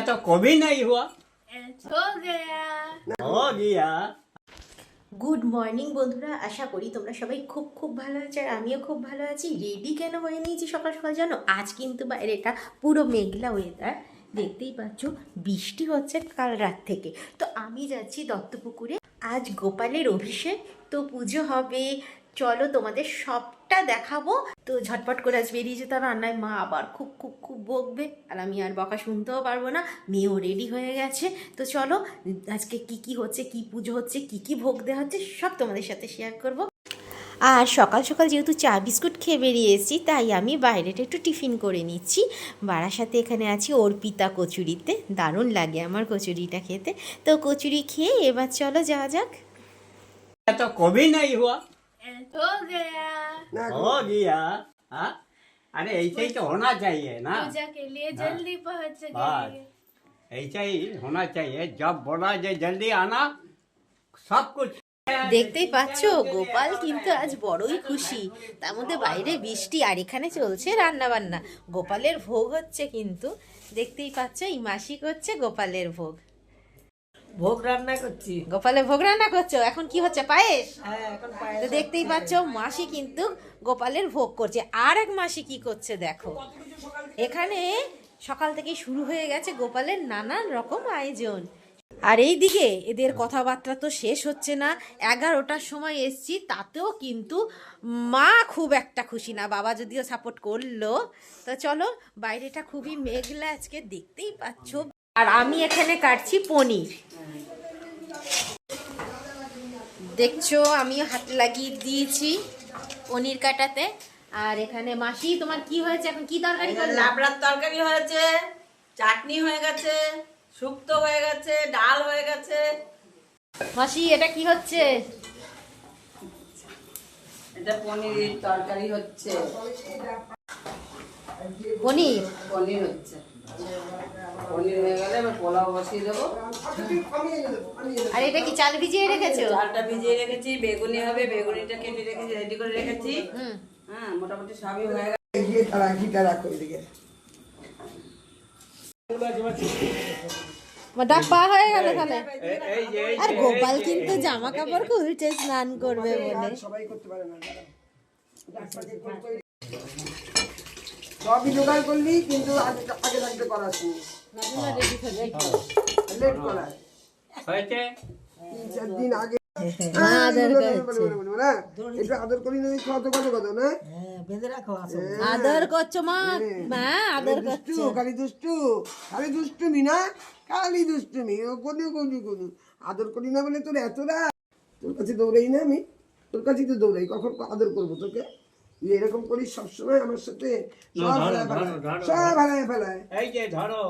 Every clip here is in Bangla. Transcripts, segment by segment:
तो कभी नहीं हुआ हो गया हो गया গুড মর্নিং বন্ধুরা আশা করি তোমরা সবাই খুব খুব ভালো আছো আর আমিও খুব ভালো আছি রেডি কেন হয়ে নিয়েছি সকাল সকাল জানো আজ কিন্তু বাইরেটা পুরো মেঘলা ওয়েদার দেখতেই পাচ্ছ বৃষ্টি হচ্ছে কাল রাত থেকে তো আমি যাচ্ছি দত্তপুকুরে আজ গোপালের অভিষেক তো পুজো হবে চলো তোমাদের সবটা দেখাবো। তো ঝটপট করে আজ বেরিয়ে যেতে হবে রান্নায় মা আবার খুব খুব খুব বকবে আর আমি আর বকা শুনতেও পারব না। মেয়েও রেডি হয়ে গেছে। তো চলো, আজকে কি কি হচ্ছে, কি পুজো হচ্ছে, কি কি ভোগ দেওয়া হচ্ছে, সব তোমাদের সাথে শেয়ার করব। আর সকাল সকাল যেহেতু চা, বিস্কুট খেয়ে বেরিয়েছি তাই আমি বাইরেটা একটু টিফিন করে নিচ্ছি। বাড়ার সাথে এখানে আছি অর্পিতা কচুরিতে, দারুণ লাগে আমার কচুরিটা খেতে। তো কচুরি খেয়ে এবার চলো যাওয়া যাক। কবেই নাই হওয়া हो गया हो गया हाँ अरे ऐसे ही तो होना चाहिए ना पूजा के लिए जल्दी पहुंच बस गए ऐसा ही होना चाहिए जब बोला जाए जल्दी आना सब कुछ দেখতেই পাচ্ছ গোপাল কিন্তু আজ বড়ই খুশি তার মধ্যে বাইরে বৃষ্টি আর এখানে চলছে রান্না বান্না গোপালের ভোগ হচ্ছে কিন্তু দেখতেই পাচ্ছ এই মাসি করছে গোপালের ভোগ ভোগ রান্না করছি। গোপালের ভোগ রান্না করছ? এখন কি হচ্ছে পায়েস? হ্যাঁ তো দেখতেই পাচ্ছ মাসি কিন্তু গোপালের ভোগ করছে। আর এক মাসি কি করছে দেখো। এখানে সকাল থেকে শুরু হয়ে গেছে গোপালের নানান রকম আয়োজন। আর এইদিকে এদের কথাবার্তা তো শেষ হচ্ছে না। এগারোটার সময় এসছি তাতেও কিন্তু মা খুব একটা খুশি না বাবা যদিও সাপোর্ট করল। তো চলো বাইরেটা খুবই মেঘলা আজকে দেখতেই পাচ্ছ। আর আমি এখানে কাটছি পনির। দেখছ আমি হাত লাগিয়ে দিয়েছি পনির কাটাতে। আর এখানে মাসি তোমার কি হয়েছে? এখন কি তরকারি লাবড়ার তরকারি হয়েছে চাটনি হয়ে গেছে শুক্তো হয়ে গেছে ডাল হয়ে গেছে। মাসি এটা কি হচ্ছে? এটা পনির তরকারি হচ্ছে। পনির? পনির হচ্ছে। আর এটা কি চাল ভিজিয়ে রেখেছো? চালটা ভিজিয়ে রেখেছি বেগুনি হবে বেগুনিটা কেটে রেখেছি রেডি করে রেখেছি। হ্যাঁ মোটামুটি সবই হয়ে গেছে। গিয়ে তারা পা হয়ে তাহলে? আর গোপাল কিন্তু জামা কাপড় খুলছে স্নান করবে বলে। সবাই করতে পারে না সবই জোগাড় করলি কিন্তু আগে লেট হয়েছে? তিন চার দিন আগে। আদর করছে। করি না কত কত কত না। আদর। করছ মা? মা আদর করছ। খালি দুষ্টু খালি দুষ্টুমি না খালি দুষ্টুমি। কোনো কোনো কোনো আদর করি না বলে তোর এত রাগ। তোর কাছে দৌড়াই না আমি। তোর কাছে তো দৌড়াই কখন আদর করব তোকে? এরকম করি সবসময় আমার সাথে। সব ধরো, হারায় ফেলায়। ধরো, সব হারায় ফেলায়। এই যে ধরো।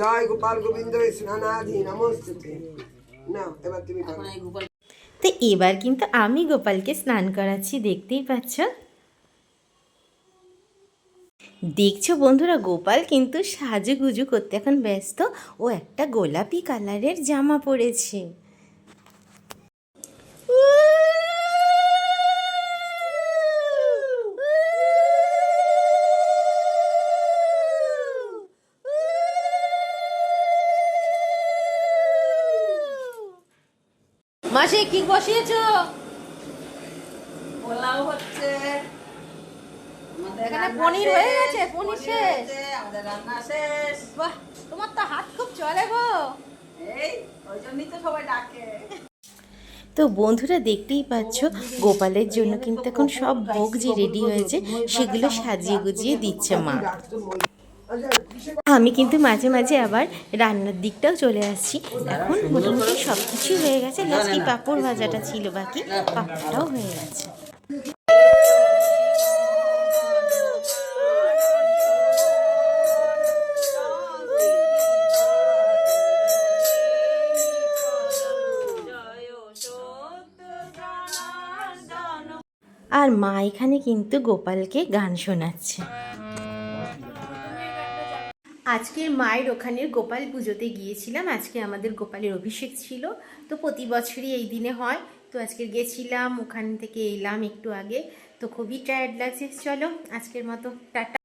জয় গোপাল গোবিন্দ স্নানাধি নমস্তে না এবার তুমি তো এবার কিন্তু আমি গোপালকে স্নান করাচ্ছি দেখতেই পাচ্ছ? দেখছ বন্ধুরা গোপাল কিন্তু সাজুগুজু করতে এখন ব্যস্ত। ও একটা গোলাপি কালারের জামা পরেছে। মাসে কি বসিয়েছো? পোলাও হচ্ছে। আমাদের এখানে পনির হয়ে গেছে, পনির পনির শেষ। আমাদের রান্না শেষ। বাহ তোমার তো হাত খুব চলে গো। এই ওই জন্যই তো সবাই ডাকে। তো বন্ধুরা দেখতেই পাচ্ছ গোপালের জন্য কিন্তু এখন সব ভোগ যে রেডি হয়েছে সেগুলো সাজিয়ে গুজিয়ে দিচ্ছে মা। আমি কিন্তু মাঝে মাঝে আবার রান্নার দিকটাও চলে আসছি। এখন মোটামুটি সব কিছুই হয়ে গেছে। লাস্ট এই পাঁপড় ভাজাটা ছিল বাকি, পাঁপড়টাও হয়ে গেছে। আর মা এখানে কিন্তু গোপালকে গান শোনাচ্ছে। আজকের মায়ের ওখানের গোপাল পুজোতে গিয়েছিলাম। আজকে আমাদের গোপালের অভিষেক ছিল। তো প্রতি বছরই এই দিনে হয়। তো আজকে গেছিলাম, ওখান থেকে এলাম একটু আগে। তো খুবই টায়ার্ড লাগছে। চলো, আজকের মতো টাটা।